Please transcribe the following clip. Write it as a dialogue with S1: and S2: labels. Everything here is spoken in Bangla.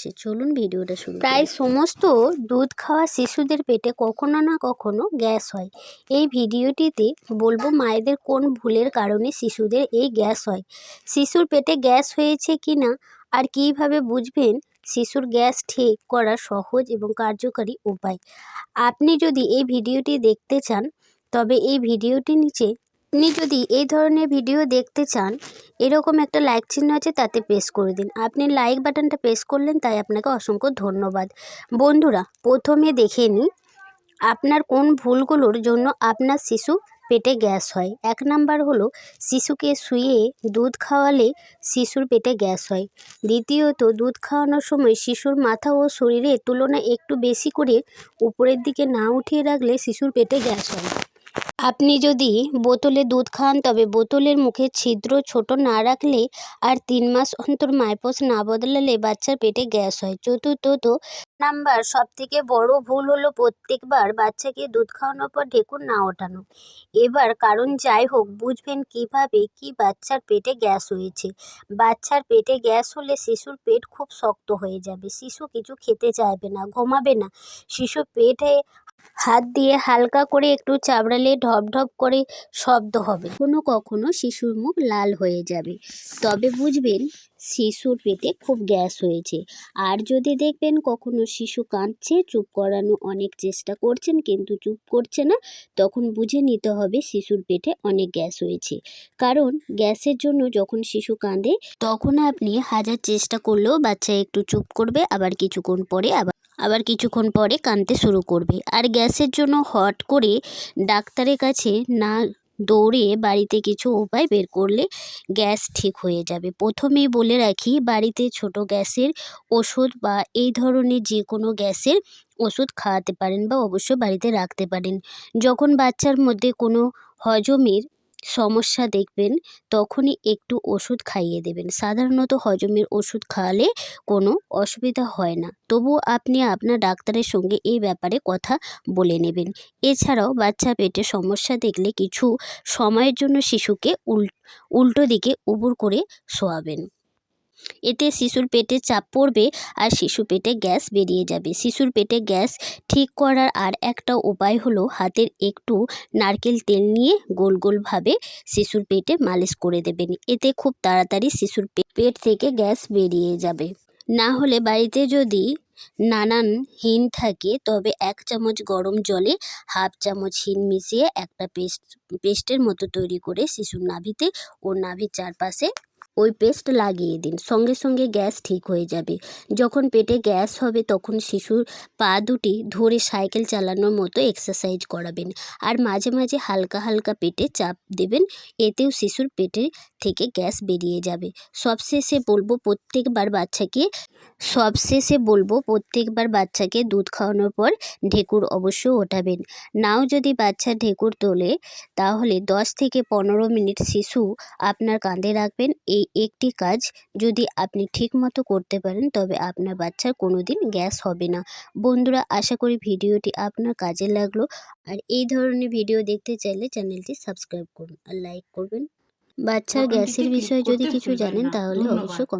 S1: আছে। চলুন ভিডিওটা শুরু প্রায় সমস্ত দুধ খাওয়া শিশুদের পেটে কখনো না কখনো গ্যাস হয়। এই ভিডিওটিতে বলব মায়েদের কোন ভুলের কারণে শিশুদের এই গ্যাস হয়। শিশুর পেটে গ্যাস হয়েছে কি না আর কীভাবে বুঝবেন শিশুর গ্যাস ঠিক করা সহজ এবং কার্যকারী উপায়? আপনি যদি এই ভিডিওটি দেখতে চান, তবে এই ভিডিওটির নিচে আপনি যদি এই ধরনের ভিডিও দেখতে চান, এরকম একটা লাইক চিহ্ন আছে, তাতে প্রেস করে দিন। আপনি লাইক বাটনটা প্রেস করলেন, তাই আপনাকে অসংখ্য ধন্যবাদ। বন্ধুরা, প্রথমে দেখে নিই, আপনার কোন ভুলগুলোর জন্য আপনার শিশু পেটে গ্যাস হয়? এক নাম্বার হলো, শিশুকে শুয়ে দুধ খাওয়ালে শিশুর পেটে গ্যাস হয়। দ্বিতীয়ত, দুধ খাওয়ানোর সময় শিশুর মাথা ও শরীরের তুলনায় একটু বেশি করে উপরের দিকে না উঠিয়ে রাখলে শিশুর পেটে গ্যাস হয়। আপনি যদি বোতলে দুধ খান, তবে বোতলের মুখে ছিদ্র ছোট না রাখলে আর তিন মাস অন্তর মাইপোস না বদলালে বাচ্চার পেটে গ্যাস হয়। চতুর্থত নাম্বার সব থেকে বড় ভুল হলো প্রত্যেকবার বাচ্চাকে দুধ খাওয়ানোর পর ঢেকুর না ওঠানো। এবার কারণ যাই হোক, বুঝবেন কীভাবে কি বাচ্চার পেটে গ্যাস হয়েছে। বাচ্চার পেটে গ্যাস হলে শিশুর পেট খুব শক্ত হয়ে যাবে। শিশু কিছু খেতে চাইবে না, ঘুমাবে না। শিশু পেটে হাত দিয়ে হালকা করে একটু চাবড়ালে ঢপ ঢপ করে শব্দ হবে। কোনো কখনো শিশুর মুখ লাল হয়ে যাবে। তবে বুঝবেন, শিশুর পেটে খুব গ্যাস হয়েছে। আর যদি দেখবেন কখনো শিশু কাঁদছে, চুপ করানো অনেক চেষ্টা করছেন কিন্তু চুপ করছে না, তখন বুঝে নিতে হবে শিশুর পেটে অনেক গ্যাস হয়েছে। কারণ গ্যাসের জন্য যখন শিশু কাঁদে, তখন আপনি হাজার চেষ্টা করলেও বাচ্চা একটু চুপ করবে, আবার কিছুক্ষণ পরে আবার আবার কিছুক্ষণ পরে কাঁদতে শুরু করবে। আর গ্যাসের জন্য হট করে ডাক্তারের কাছে না দৌড়ে বাড়িতে কিছু উপায় বের করলে গ্যাস ঠিক হয়ে যাবে। প্রথমেই বলে রাখি, বাড়িতে ছোট গ্যাসের ওষুধ বা এই ধরনের যে কোনো গ্যাসের ওষুধ খাওয়াতে পারেন বা অবশ্যই বাড়িতে রাখতে পারেন। যখন বাচ্চার মধ্যে কোনো হজমের সমস্যা দেখবেন, তখনই একটু ওষুধ খাইয়ে দেবেন। সাধারণত হজমের ওষুধ খাওয়ালে কোনো অসুবিধা হয় না। তবুও আপনি আপনার ডাক্তারের সঙ্গে এই ব্যাপারে কথা বলে নেবেন। এছাড়াও বাচ্চা পেটে সমস্যা দেখলে কিছু সময়ের জন্য শিশুকে উল, উল্টো দিকে উবুর করে শোয়াবেন। এতে শিশুর পেটে চাপ পড়বে আর শিশু পেটে গ্যাস বেরিয়ে যাবে। শিশুর পেটে গ্যাস ঠিক করার আর একটা উপায় হলো হাতের একটু নারকেল তেল নিয়ে গোল গোলভাবে শিশুর পেটে মালিশ করে দেবেন। এতে খুব তাড়াতাড়ি শিশুর পেট থেকে গ্যাস বেরিয়ে যাবে। না হলে বাড়িতে যদি নানান হিন থাকে, তবে এক চামচ গরম জলে হাফ চামচ হিন মিশিয়ে একটা পেস্ট পেস্টের মতো তৈরি করে শিশুর নাভিতে ও নাভির চারপাশে ওই পেস্ট লাগিয়ে দিন। সঙ্গে সঙ্গে গ্যাস ঠিক হয়ে যাবে। যখন পেটে গ্যাস হবে তখন শিশুর পা দুটি ধরে সাইকেল চালানোর মতো এক্সারসাইজ করাবেন আর মাঝে মাঝে হালকা হালকা পেটে চাপ দেবেন। এতেও শিশুর পেটে থেকে গ্যাস বেরিয়ে যাবে। সবশেষে বলব প্রত্যেকবার বাচ্চাকে, সবশেষে বলব প্রত্যেকবার বাচ্চাকে দুধ খাওয়ানোর পর ঢেকুর অবশ্য ওঠাবেন। নাও যদি বাচ্চা ঢেকুর তোলে, তাহলে দশ থেকে পনেরো মিনিট শিশু আপনার কাঁধে রাখবেন। এই একটি কাজ যদি আপনি ঠিকমতো করতে পারেন তবে আপনার বাচ্চার কোনো দিন গ্যাস হবে না। বন্ধুরা আশা করি ভিডিওটি আপনার কাজে লাগল। আর এই ধরনের ভিডিও দেখতে চাইলে চ্যানেলটি সাবস্ক্রাইব করুন আর লাইক করবেন। বাচ্চার গ্যাসের বিষয়ে যদি কিছু জানেন তাহলে অবশ্যই কমেন্ট